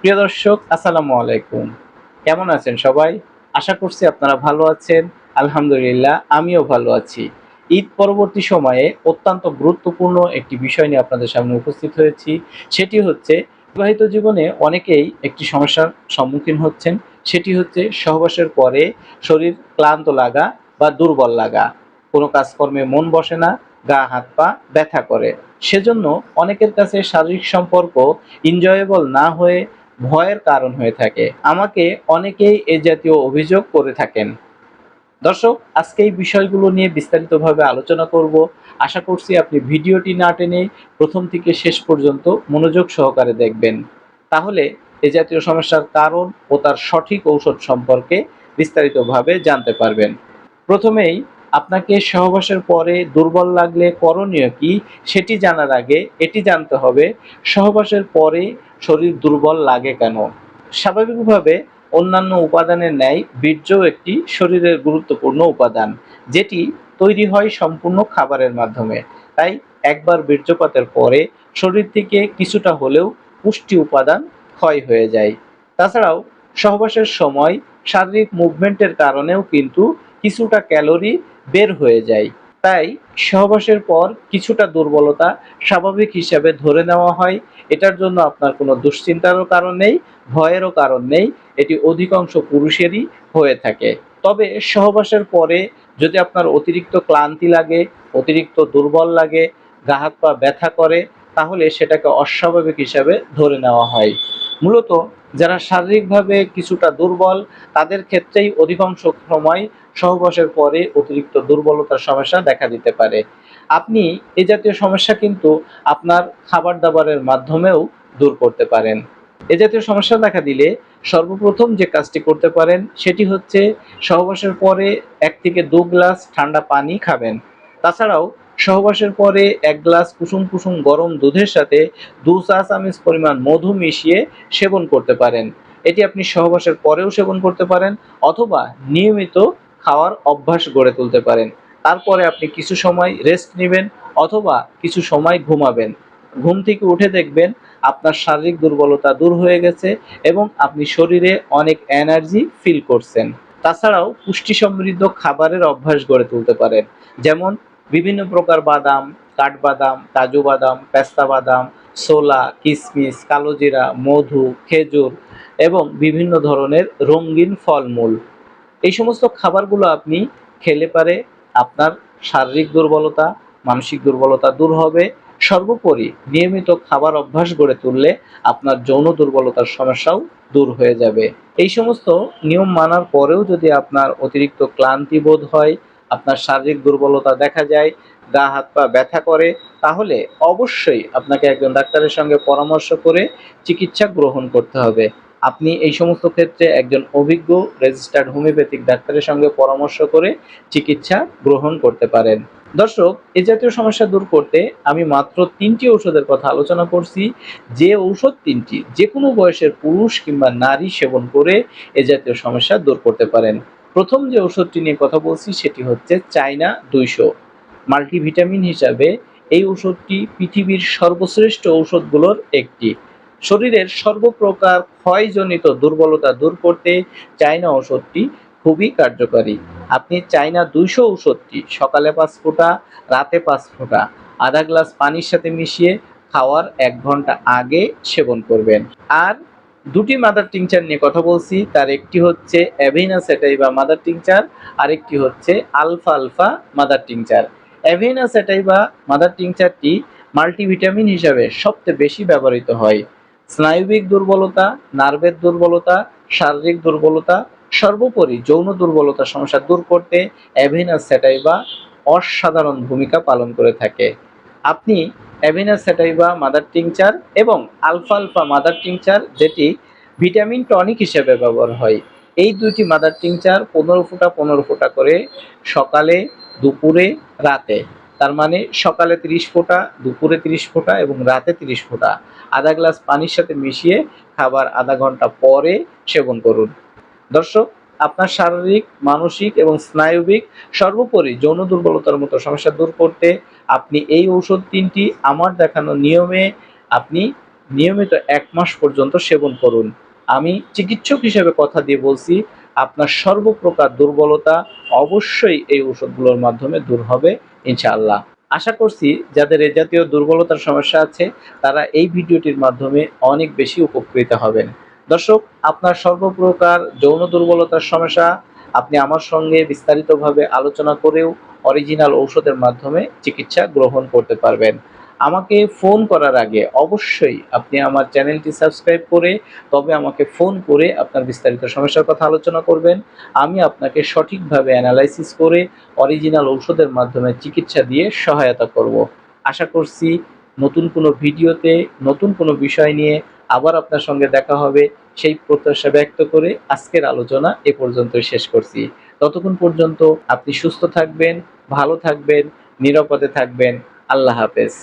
প্রিয় দর্শক, আসসালামু আলাইকুম। কেমন আছেন সবাই? আশা করছি আপনারা ভালো আছেন। আলহামদুলিল্লাহ, আমিও ভালো আছি। ঈদ পরবর্তী সময়ে অত্যন্ত গুরুত্বপূর্ণ একটি বিষয় নিয়ে আপনাদের সামনে উপস্থিত হয়েছি। সেটি হচ্ছে, বিবাহিত জীবনে অনেকেই একটি সমস্যার সম্মুখীন হচ্ছেন। সেটি হচ্ছে সহবাসের পরে শরীর ক্লান্ত লাগা বা দুর্বল লাগা। কোনো কাজকর্মে মন বসে না, গা, হাত, পা ব্যথা করে। সেজন্য অনেকের কাছে শারীরিক সম্পর্ক এনজয়েবল না হয়ে ভয়ের কারণ হয়ে থাকে। আমাকে অনেকেই এ জাতীয় অভিযোগ করে থাকেন। দর্শক, আজকে এই বিষয়গুলো নিয়ে বিস্তারিতভাবে আলোচনা করব। আশা করছি আপনি ভিডিওটি না টেনে প্রথম থেকে শেষ পর্যন্ত মনোযোগ সহকারে দেখবেন। তাহলে এ জাতীয় সমস্যার কারণ ও তার সঠিক ঔষধ সম্পর্কে বিস্তারিতভাবে জানতে পারবেন। প্রথমেই আপনাকে সহবাসের পরে দুর্বল লাগলে করণীয় কি সেটি জানার আগে এটি জানতে হবে, সহবাসের পরে শরীর দুর্বল লাগে কেন? স্বাভাবিকভাবে অন্যান্য উপাদানের ন্যায় বীর্যও একটি শরীরের গুরুত্বপূর্ণ উপাদান, যেটি তৈরি হয় সম্পূর্ণ খাবারের মাধ্যমে। তাই একবার বীর্যপাতের পরে শরীর থেকে কিছুটা হলেও পুষ্টি উপাদান ক্ষয় হয়ে যায়। তাছাড়াও সহবাসের সময় শারীরিক মুভমেন্টের কারণেও কিন্তু কিছুটা ক্যালোরি বের হয়ে যায়। তাই সহবাসের পর কিছুটা দুর্বলতা স্বাভাবিক হিসাবে ধরে নেওয়া হয়। এটার জন্য আপনার কোনো দুশ্চিন্তারও কারণ নেই, ভয়েরও কারণ নেই। এটি অধিকাংশ পুরুষেরই হয়ে থাকে। তবে সহবাসের পরে যদি আপনার অতিরিক্ত ক্লান্তি লাগে, অতিরিক্ত দুর্বল লাগে, গা হাত পা ব্যথা করে, তাহলে সেটাকে অস্বাভাবিক হিসাবে ধরে নেওয়া হয়। মূলত যারা শারীরিকভাবে কিছুটা দুর্বল, তাদের ক্ষেত্রেই অধিকাংশ সময় সহবাসের পরে অতিরিক্ত দুর্বলতার সমস্যা দেখা দিতে পারে। আপনি এই জাতীয় সমস্যা কিন্তু আপনার খাবার দাবারের মাধ্যমেও দূর করতে পারেন। এ জাতীয় সমস্যা দেখা দিলে সর্বপ্রথম যে কাজটি করতে পারেন, সেটি হচ্ছে সহবাসের পরে এক থেকে দু গ্লাস ঠান্ডা পানি খাবেন। তাছাড়াও সহবাসের পরে এক গ্লাস কুসুম কুসুম গরম দুধের সাথে দু চা চামচ পরিমাণ মধু মিশিয়ে সেবন করতে পারেন। এটি আপনি সহবাসের পরেও সেবন করতে পারেন অথবা নিয়মিত খাওয়ার অভ্যাস গড়ে তুলতে পারেন। তারপরে আপনি কিছু সময় রেস্ট নেবেন অথবা কিছু সময় ঘুমাবেন। ঘুম থেকে উঠে দেখবেন আপনার শারীরিক দুর্বলতা দূর হয়ে গেছে এবং আপনি শরীরে অনেক এনার্জি ফিল করছেন। তাছাড়াও পুষ্টি সমৃদ্ধ খাবারের অভ্যাস গড়ে তুলতে পারেন। যেমন বিভিন্ন প্রকার বাদাম, কাঠবাদাম, কাজু বাদাম, পেস্তা বাদাম সোলা কিশমিশ কালোজিরা, মধু, খেজুর এবং বিভিন্ন ধরনের রঙিন ফলমূল। এই সমস্ত খাবারগুলো আপনি খেলে পারে আপনার শারীরিক দুর্বলতা, মানসিক দুর্বলতা দূর হবে। সর্বোপরি নিয়মিত খাবার অভ্যাস গড়ে তুললে আপনার যৌন দুর্বলতার সমস্যাও দূর হয়ে যাবে। এই সমস্ত নিয়ম মানার পরেও যদি আপনার অতিরিক্ত ক্লান্তি বোধ হয় আপনার শারীরিক দুর্বলতা দেখা যায়, গা, হাত, পা ব্যথা করে, তাহলে অবশ্যই আপনাকে একজন ডাক্তারের সঙ্গে পরামর্শ করে চিকিৎসা গ্রহণ করতে হবে। আপনি এই সমস্ত ক্ষেত্রে একজন অভিজ্ঞ রেজিস্টার্ড হোমিওপ্যাথিক ডাক্তারের সঙ্গে পরামর্শ করে চিকিৎসা গ্রহণ করতে পারেন। দর্শক, এ জাতীয় সমস্যা দূর করতে আমি মাত্র তিনটি ঔষধের কথা আলোচনা করছি। যে ঔষধ তিনটি যে কোনো বয়সের পুরুষ কিংবা নারী সেবন করে এ জাতীয় সমস্যা দূর করতে পারেন। প্রথম যে ওষুধটি নিয়ে কথা বলছি সেটি হচ্ছে চাইনা দুইশো। মাল্টিভিটামিন হিসাবে এই ওষুধটি পৃথিবীর সর্বশ্রেষ্ঠ ঔষধগুলোর একটি। শরীরের সর্বপ্রকার ক্ষয়জনিত দুর্বলতা দূর করতে চাইনা ওষুধটি খুবই কার্যকারী। আপনি চাইনা দুইশো ওষুধটি সকালে পাঁচ ফোঁটা, রাতে পাঁচ ফোঁটা, আধা গ্লাস পানির সাথে মিশিয়ে খাওয়ার এক ঘণ্টা আগে সেবন করবেন। আর দুটি মাদার টিংচার নিয়ে কথা বলছি। তার একটি হচ্ছে অ্যাভিনা সেটাই বা মাদার টিংচার আরেকটি হচ্ছে alpha alpha mother tincture avena sativa বা মাদার টিংচারটি মাল্টিভিটামিন হিসাবে সবচেয়ে বেশি ব্যবহৃত হয়। স্নায়ুবিক দুর্বলতা নার্ভের দুর্বলতা, শারীরিক দুর্বলতা, সর্বোপরি যৌন দুর্বলতা সমস্যা দূর করতে অ্যাভিনা সেটাইবা অসাধারণ ভূমিকা পালন করে থাকে। আপনি অ্যাভিনা সেটাইবা মাদার টিংচার এবং আলফা আলফা মাদার টিংচার, যেটি ভিটামিন টনিক হিসেবে ব্যবহার হয়। এই দুইটি মাদার টিংচার পনেরো ফোঁটা পনেরো ফোঁটা করে সকালে, দুপুরে, রাতে। তার মানে সকালে তিরিশ ফোঁটা, দুপুরে তিরিশ ফোঁটা এবং রাতে তিরিশ ফোঁটা। আধা গ্লাস পানির সাথে মিশিয়ে খাবার আধা ঘণ্টা পরে সেবন করুন। দর্শক, আপনার শারীরিক, মানসিক এবং স্নায়ুবিক সর্বোপরি যৌন দুর্বলতার মতো সমস্যা দূর করতে আপনি এই ঔষধ তিনটি আমার দেখানো নিয়মে আপনি নিয়মিত এক মাস পর্যন্ত সেবন করুন। আমি চিকিৎসক হিসেবে কথা দিয়ে বলছি, আপনার সর্বপ্রকার দুর্বলতা অবশ্যই এই ওষুধগুলোর মাধ্যমে দূর হবে, ইনশাআল্লাহ। আশা করছি যাদের এ জাতীয় দুর্বলতার সমস্যা আছে, তারা এই ভিডিওটির মাধ্যমে অনেক বেশি উপকৃত হবেন। দর্শক, আপনার সর্বপ্রকার যৌন দুর্বলতার সমস্যা আপনি আমার সঙ্গে বিস্তারিতভাবে আলোচনা করেও অরিজিনাল ঔষধের মাধ্যমে চিকিৎসা গ্রহণ করতে পারবেন। আমাকে ফোন করার আগে অবশ্যই আপনি আমার চ্যানেলটি সাবস্ক্রাইব করে, তবে আমাকে ফোন করে আপনার বিস্তারিত সমস্যার কথা আলোচনা করবেন। আমি আপনাকে সঠিকভাবে অ্যানালাইসিস করে অরিজিনাল ঔষধের মাধ্যমে চিকিৎসা দিয়ে সহায়তা করব। আশা করছি নতুন কোনো ভিডিওতে, নতুন কোনো বিষয় নিয়ে আবার আপনার সঙ্গে দেখা হবে। সেই প্রত্যাশা ব্যক্ত করে আজকের আলোচনা এ পর্যন্ত শেষ করছি। ততক্ষণ পর্যন্ত আপনি সুস্থ থাকবেন, ভালো থাকবেন, নিরাপদে থাকবেন। আল্লাহ হাফেজ।